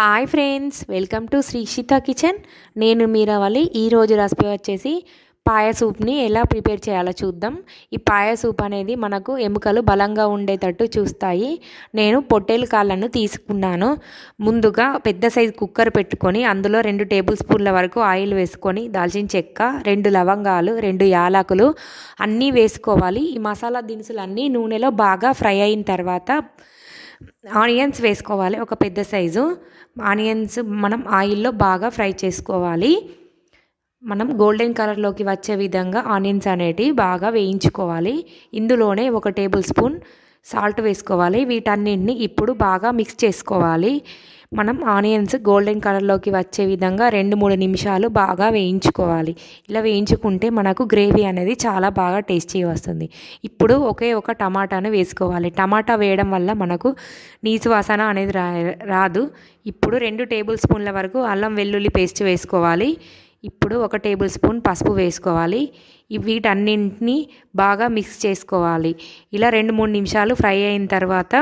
Hi friends welcome to Srishita kitchen నేను మీరవలి ఈరోజు రెసిపీ వచ్చేసి పాయ సూప్ని ఎలా ప్రిపేర్ చేయాలో చూద్దాం. ఈ పాయ సూప్ అనేది మనకు ఎముకలు బలంగా ఉండేటట్టు చూస్తాయి. నేను పొట్టేలు కాళ్ళను తీసుకున్నాను. ముందుగా పెద్ద సైజు కుక్కర్ పెట్టుకొని అందులో రెండు టేబుల్ స్పూన్ల వరకు ఆయిల్ వేసుకొని దాల్చిన చెక్క రెండు లవంగాలు రెండు యాలకులు అన్నీ వేసుకోవాలి. ఈ మసాలా దినుసులు అన్నీ నూనెలో బాగా ఫ్రై అయిన తర్వాత ఆనియన్స్ వేసుకోవాలి ఒక పెద్ద సైజు. ఆనియన్స్ మనం ఆయిల్లో బాగా ఫ్రై చేసుకోవాలి. మనం గోల్డెన్ కలర్లోకి వచ్చే విధంగా ఆనియన్స్ అనేటివి బాగా వేయించుకోవాలి. ఇందులోనే ఒక టేబుల్ స్పూన్ సాల్ట్ వేసుకోవాలి. వీటన్నింటిని ఇప్పుడు బాగా మిక్స్ చేసుకోవాలి. మనం ఆనియన్స్ గోల్డెన్ కలర్లోకి వచ్చే విధంగా రెండు మూడు నిమిషాలు బాగా వేయించుకోవాలి. ఇలా వేయించుకుంటే మనకు గ్రేవీ అనేది చాలా బాగా టేస్టీ వస్తుంది. ఇప్పుడు ఒకే ఒక టమాటాను వేసుకోవాలి. టమాటా వేయడం వల్ల మనకు నీసు వాసన అనేది రా రాదు. ఇప్పుడు రెండు టేబుల్ స్పూన్ల వరకు అల్లం వెల్లుల్లి పేస్ట్ వేసుకోవాలి. ఇప్పుడు ఒక టేబుల్ స్పూన్ పసుపు వేసుకోవాలి. వీటన్నింటినీ బాగా మిక్స్ చేసుకోవాలి. ఇలా రెండు మూడు నిమిషాలు ఫ్రై అయిన తర్వాత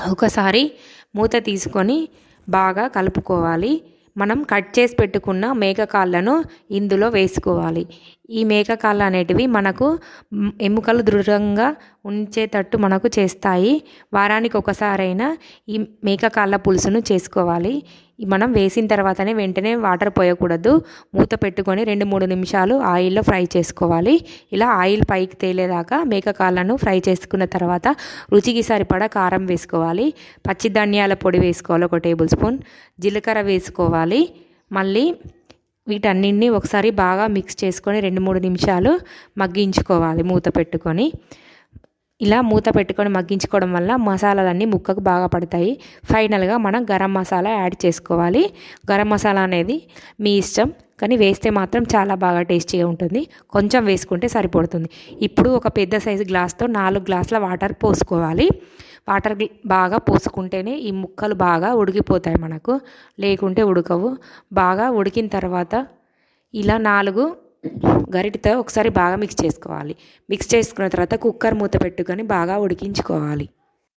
ఒకసారి మూత తీసుకొని బాగా కలుపుకోవాలి. మనం కట్ చేసి పెట్టుకున్న మేక కాళ్ళను ఇందులో వేసుకోవాలి. ఈ మేక కాళ్ళు అనేటివి మనకు ఎముకలు దృఢంగా ఉంచేటట్టు మనకు చేస్తాయి. వారానికి ఒకసారైనా ఈ మేక కాళ్ళ పులుసును చేసుకోవాలి. మనం వేసిన తర్వాతనే వెంటనే వాటర్ పోయకూడదు. మూత పెట్టుకొని రెండు మూడు నిమిషాలు ఆయిల్లో ఫ్రై చేసుకోవాలి. ఇలా ఆయిల్ పైకి తేలేదాకా మేక కాళ్ళను ఫ్రై చేసుకున్న తర్వాత రుచికి సరిపడా కారం వేసుకోవాలి. పచ్చి ధనియాల పొడి వేసుకోవాలి. ఒక టేబుల్ స్పూన్. జీలకర్ర వేసుకోవాలి. మళ్ళీ వీటన్నింటినీ ఒకసారి బాగా మిక్స్ చేసుకొని రెండు మూడు నిమిషాలు మగ్గించుకోవాలి మూత పెట్టుకొని. ఇలా మూత పెట్టుకొని మగ్గించుకోవడం వల్ల మసాలాలన్నీ ముక్కకు బాగా పడతాయి. ఫైనల్గా మనం గరం మసాలా యాడ్ చేసుకోవాలి. గరం మసాలా అనేది మీ ఇష్టం. కానీ వేస్తే మాత్రం చాలా బాగా టేస్టీగా ఉంటుంది. కొంచెం వేసుకుంటే సరిపడుతుంది. ఇప్పుడు ఒక పెద్ద సైజు గ్లాస్తో నాలుగు గ్లాసుల వాటర్ పోసుకోవాలి. వాటర్ బాగా పోసుకుంటేనే ఈ ముక్కలు బాగా ఉడికిపోతాయి మనకు. లేకుంటే ఉడకవు. బాగా ఉడికిన తర్వాత ఇలా నాలుగు గరిటితో ఒకసారి బాగా మిక్స్ చేసుకోవాలి. మిక్స్ చేసుకున్న తర్వాత కుక్కర్ మూత పెట్టుకొని బాగా ఉడికించుకోవాలి.